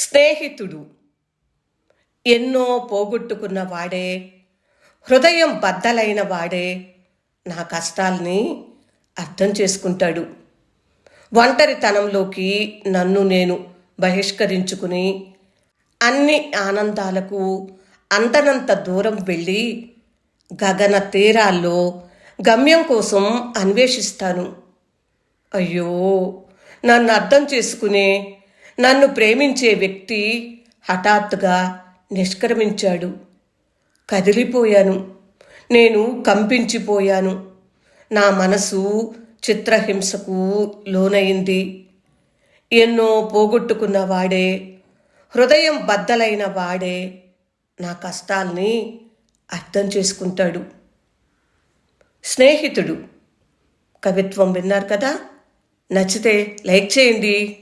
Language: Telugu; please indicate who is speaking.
Speaker 1: స్నేహితుడు ఎన్నో పోగొట్టుకున్న వాడే హృదయం బద్దలైన వాడే నా కష్టాల్ని అర్థం చేసుకుంటాడు. ఒంటరితనంలోకి నన్ను నేను బహిష్కరించుకుని అన్ని ఆనందాలకు అంతనంత దూరం వెళ్ళి గగన తీరాల్లో గమ్యం కోసం అన్వేషిస్తాను. అయ్యో నన్ను అర్థం చేసుకునే నన్ను ప్రేమించే వ్యక్తి హఠాత్తుగా నిష్క్రమించాడు. కదిలిపోయాను. నేను కంపించిపోయాను. నా మనసు చిత్రహింసకు లోనైంది. ఎన్నో పోగొట్టుకున్న వాడే హృదయం బద్దలైన వాడే నా కష్టాల్ని అర్థం చేసుకుంటాడు. స్నేహితుడు. కవిత్వం విన్నారు కదా? నచ్చితే లైక్ చేయండి.